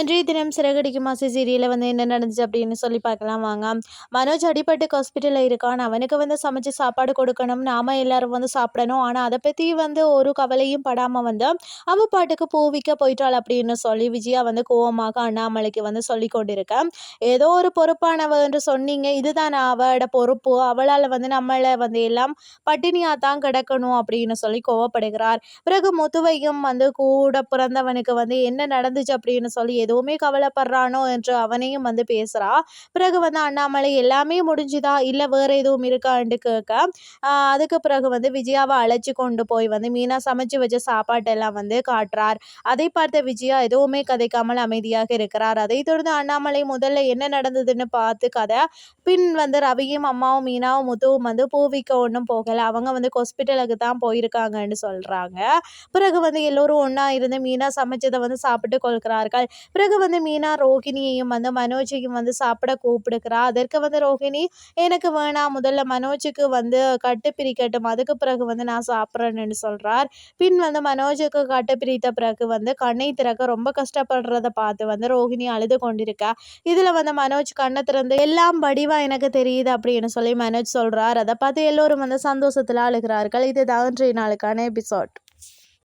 இன்றைய தினம் சிறகடிக்கு மாசி சீரியலில் வந்து என்ன நடந்துச்சு அப்படின்னு சொல்லி பார்க்கலாம் வாங்க. மனோஜ் அடிப்பட்டு ஹாஸ்பிட்டலில் இருக்கான். அவனுக்கு வந்து சமைச்சு சாப்பாடு கொடுக்கணும். நாம எல்லாரும் வந்து சாப்பிடணும். ஆனால் அதை பற்றி வந்து ஒரு கவலையும் படாமல் வந்து அவ பாட்டுக்கு பூவிக்க போயிட்டாள் அப்படின்னு சொல்லி விஜயா வந்து கோவமாக அண்ணாமலைக்கு வந்து சொல்லி கொண்டிருக்கேன் ஏதோ ஒரு பொறுப்பானவ என்று சொன்னீங்க. இதுதான் அவளோட பொறுப்பு? அவளால் வந்து நம்மளை வந்து எல்லாம் பட்டினியாக தான் கிடக்கணும் அப்படின்னு சொல்லி கோவப்படுகிறார். பிறகு முத்துவையும் வந்து கூட பிறந்தவனுக்கு வந்து என்ன நடந்துச்சு அப்படின்னு சொல்லி எதுவுமே கவலைப்படுறானோ என்று அவனையும் வந்து பேசுகிறா பிறகு வந்து அண்ணாமலை எல்லாமே முடிஞ்சுதா? இல்லை வேறு எதுவும் இருக்கான்னு கேட்க அதுக்கு பிறகு வந்து விஜயாவை அழைச்சி கொண்டு போய் வந்து மீனா சமைச்சு வச்ச சாப்பாட்டெல்லாம் வந்து காட்டுறார். அதை பார்த்த விஜயா எதுவுமே கதைக்காமல் அமைதியாக இருக்கிறார். அதை தொடர்ந்து அண்ணாமலை முதல்ல என்ன நடந்ததுன்னு பார்த்து கதை. பின் வந்து ரவியும் அம்மாவும் மீனாவும் முத்துவும் வந்து பூவிக்க ஒன்றும் போகலை. அவங்க வந்து ஹாஸ்பிட்டலுக்கு தான் போயிருக்காங்கன்னு சொல்கிறாங்க பிறகு வந்து எல்லோரும் ஒன்றா இருந்து மீனா சமைச்சதை வந்து சாப்பிட்டு கொள்கிறார்கள். பிறகு வந்து மீனா ரோகிணியையும் வந்து மனோஜையும் வந்து சாப்பிட கூப்பிடுக்கிறா அதற்கு வந்து ரோகிணி எனக்கு வேணாம் முதல்ல மனோஜுக்கு வந்து கட்டு பிரிக்கட்டும். அதுக்கு பிறகு வந்து நான் சாப்பிட்றேன்னு சொல்கிறார் பின் வந்து மனோஜுக்கு கட்டு பிரித்த பிறகு வந்து கண்ணை திறக்க ரொம்ப கஷ்டப்படுறத பார்த்து வந்து ரோகிணி அழுது கொண்டிருக்கா. இதில் வந்து மனோஜ் கண்ணை திறந்து எல்லாம் வடிவாக எனக்கு தெரியுது அப்படின்னு சொல்லி மனோஜ் சொல்கிறார் அதை பார்த்து எல்லோரும் வந்து சந்தோஷத்தில் அழுகிறார்கள். இதுதான் இன்றைய நாளுக்கான எபிசோட்.